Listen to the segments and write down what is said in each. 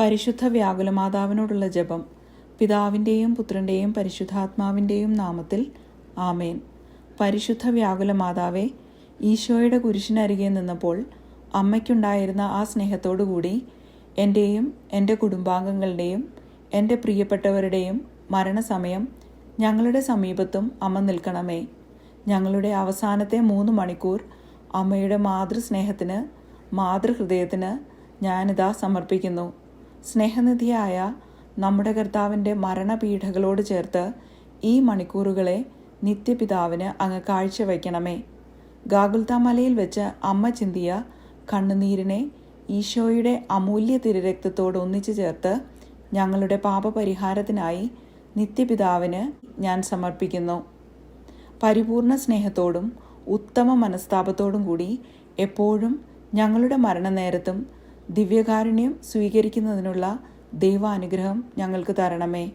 പരിശുദ്ധ വ്യാകുലമാതാവിനോടുള്ള ജപം. പിതാവിന്റെയും പുത്രന്റെയും പരിശുദ്ധാത്മാവിന്റെയും നാമത്തിൽ ആമേൻ. പരിശുദ്ധ വ്യാകുലമാതാവെ ഈശോയുടെ കുരിശിനരികെ നിന്നപ്പോൾ അമ്മയ്ക്കുണ്ടായിരുന്ന ആ സ്നേഹത്തോടുകൂടി എന്റെയും എന്റെ കുടുംബാംഗങ്ങളുടെയും എന്റെ പ്രിയപ്പെട്ടവരുടെയും മരണസമയം ഞങ്ങളുടെ സമീപത്തും അമ്മ നിൽക്കണമേ. ഞങ്ങളുടെ അവസാനത്തെ മൂന്ന് മണിക്കൂർ അമ്മയുടെ മാതൃസ്നേഹത്തിന് മാതൃഹൃദയത്തിന് ഞാനിതാ സമർപ്പിക്കുന്നു. സ്നേഹനിധിയായ നമ്മുടെ കർത്താവിന്റെ മരണപീഠകളോട് ചേർത്ത് ഈ മണിക്കൂറുകളെ നിത്യപിതാവിന് അങ്ങ് കാഴ്ചവെക്കണമേ ഗാഗുൽത്ത മലയിൽ വെച്ച് അമ്മ ചിന്തിയ കണ്ണുനീരിനെ ഈശോയുടെ അമൂല്യ തിരുരക്തത്തോട് ഒന്നിച്ചു ചേർത്ത് ഞങ്ങളുടെ പാപപരിഹാരത്തിനായി നിത്യപിതാവിന് ഞാൻ സമർപ്പിക്കുന്നു. പരിപൂർണ സ്നേഹത്തോടും ഉത്തമ മനസ്താപത്തോടും കൂടി എപ്പോഴും ഞങ്ങളുടെ മരണനേരത്തും ദിവ്യകാരുണ്യം സ്വീകരിക്കുന്നതിനുള്ള ദൈവാനുഗ്രഹം ഞങ്ങൾക്ക് തരണമേ.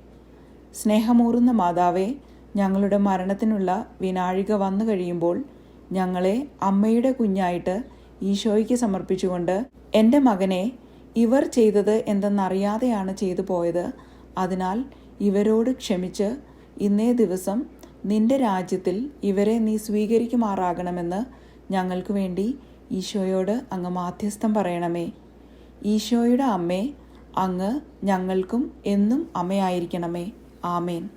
സ്നേഹമൂറുന്ന മാതാവേ ഞങ്ങളുടെ മരണത്തിനുള്ള വിനാഴിക വന്നു കഴിയുമ്പോൾ ഞങ്ങളെ അമ്മയുടെ കുഞ്ഞായിട്ട് ഈശോയ്ക്ക് സമർപ്പിച്ചുകൊണ്ട് എന്റെ മകനെ ഇവർ ചെയ്തത് എന്തെന്നറിയാതെയാണ് ചെയ്തു പോയത്. അതിനാൽ ഇവരോട് ക്ഷമിച്ച് ഇന്നേ ദിവസം നിന്റെ രാജ്യത്തിൽ ഇവരെ നീ സ്വീകരിക്കുമാറാകണമെന്ന് ഞങ്ങൾക്ക് വേണ്ടി ഈശോയോട് അങ്ങ് മാധ്യസ്ഥം പറയണമേ. ഈശോയുടെ അമ്മേ അങ്ങ് ഞങ്ങൾക്കും എന്നും അമ്മയായിരിക്കണമേ. ആമേൻ.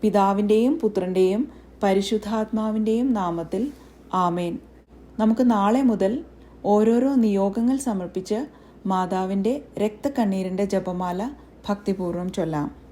പിതാവിന്റെയും പുത്രന്റെയും പരിശുദ്ധാത്മാവിന്റെയും നാമത്തിൽ ആമേൻ. നമുക്ക് നാളെ മുതൽ ഓരോരോ നിയോഗങ്ങൾ സമർപ്പിച്ച് മാതാവിന്റെ രക്തക്കണ്ണീരിന്റെ ജപമാല ഭക്തിപൂർവം ചൊല്ലാം.